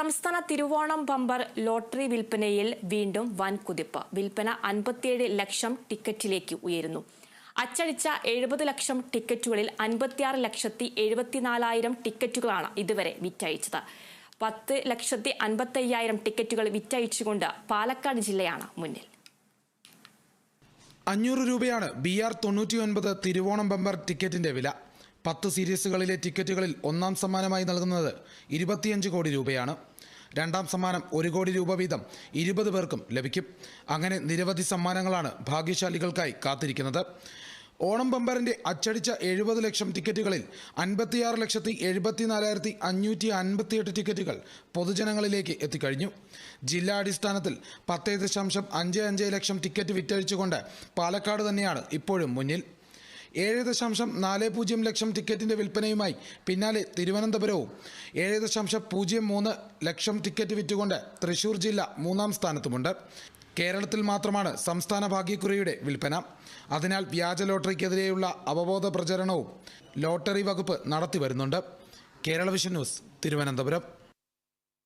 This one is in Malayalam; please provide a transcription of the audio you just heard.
സംസ്ഥാന തിരുവോണം ബമ്പർ ലോട്ടറി വിൽപ്പനയിൽ വീണ്ടും വൻ കുതിപ്പ് വിൽപ്പന അൻപത്തിയേഴ് ലക്ഷം ടിക്കറ്റിലേക്ക് ഉയരുന്നു. അച്ചടിച്ച എഴുപത് ലക്ഷം ടിക്കറ്റുകളിൽ അൻപത്തിയാറ് ലക്ഷത്തി എഴുപത്തിനാലായിരം ടിക്കറ്റുകളാണ് ഇതുവരെ വിറ്റഴിച്ചത് പത്ത് ലക്ഷത്തി അൻപത്തയ്യായിരം ടിക്കറ്റുകൾ വിറ്റഴിച്ചുകൊണ്ട് പാലക്കാട് ജില്ലയാണ് മുന്നിൽ. അഞ്ഞൂറ് രൂപയാണ് ബി ആർ തൊണ്ണൂറ്റി ഒൻപത് തിരുവോണം ബമ്പർ ടിക്കറ്റിന്റെ വില. പത്ത് സീരീസുകളിലെ ടിക്കറ്റുകളിൽ ഒന്നാം സമ്മാനമായി നൽകുന്നത് ഇരുപത്തിയഞ്ച് കോടി രൂപയാണ്. രണ്ടാം സമ്മാനം ഒരു കോടി രൂപ വീതം ഇരുപത് പേർക്കും ലഭിക്കും. അങ്ങനെ നിരവധി സമ്മാനങ്ങളാണ് ഭാഗ്യശാലികൾക്കായി കാത്തിരിക്കുന്നത്. ഓണം ബമ്പറിന്റെ അച്ചടിച്ച എഴുപത് ലക്ഷം ടിക്കറ്റുകളിൽ അൻപത്തിയാറ് ലക്ഷത്തി എഴുപത്തിനാലായിരത്തി അഞ്ഞൂറ്റി അൻപത്തിയെട്ട് ടിക്കറ്റുകൾ പൊതുജനങ്ങളിലേക്ക് എത്തിക്കഴിഞ്ഞു. ജില്ലാ അടിസ്ഥാനത്തിൽ പത്ത് ദശാംശം അഞ്ച് അഞ്ച് ലക്ഷം ടിക്കറ്റ് വിറ്റഴിച്ചുകൊണ്ട് പാലക്കാട് തന്നെയാണ് ഇപ്പോഴും മുന്നിൽ. ഏഴ് ദശാംശം നാല് പൂജ്യം ലക്ഷം ടിക്കറ്റിന്റെ വിൽപ്പനയുമായി പിന്നാലെ തിരുവനന്തപുരവും. ഏഴ് ദശാംശം പൂജ്യം മൂന്ന് ലക്ഷം ടിക്കറ്റ് വിറ്റുകൊണ്ട് തൃശൂർ ജില്ല മൂന്നാം സ്ഥാനത്തുമുണ്ട്. കേരളത്തിൽ മാത്രമാണ് സംസ്ഥാന ഭാഗ്യക്കുറിയുടെ വിൽപ്പന. അതിനാൽ വ്യാജ ലോട്ടറിക്കെതിരെയുള്ള അവബോധ പ്രചരണവും ലോട്ടറി വകുപ്പ് നടത്തി വരുന്നുണ്ട് കേരള വിഷൻ ന്യൂസ് തിരുവനന്തപുരം.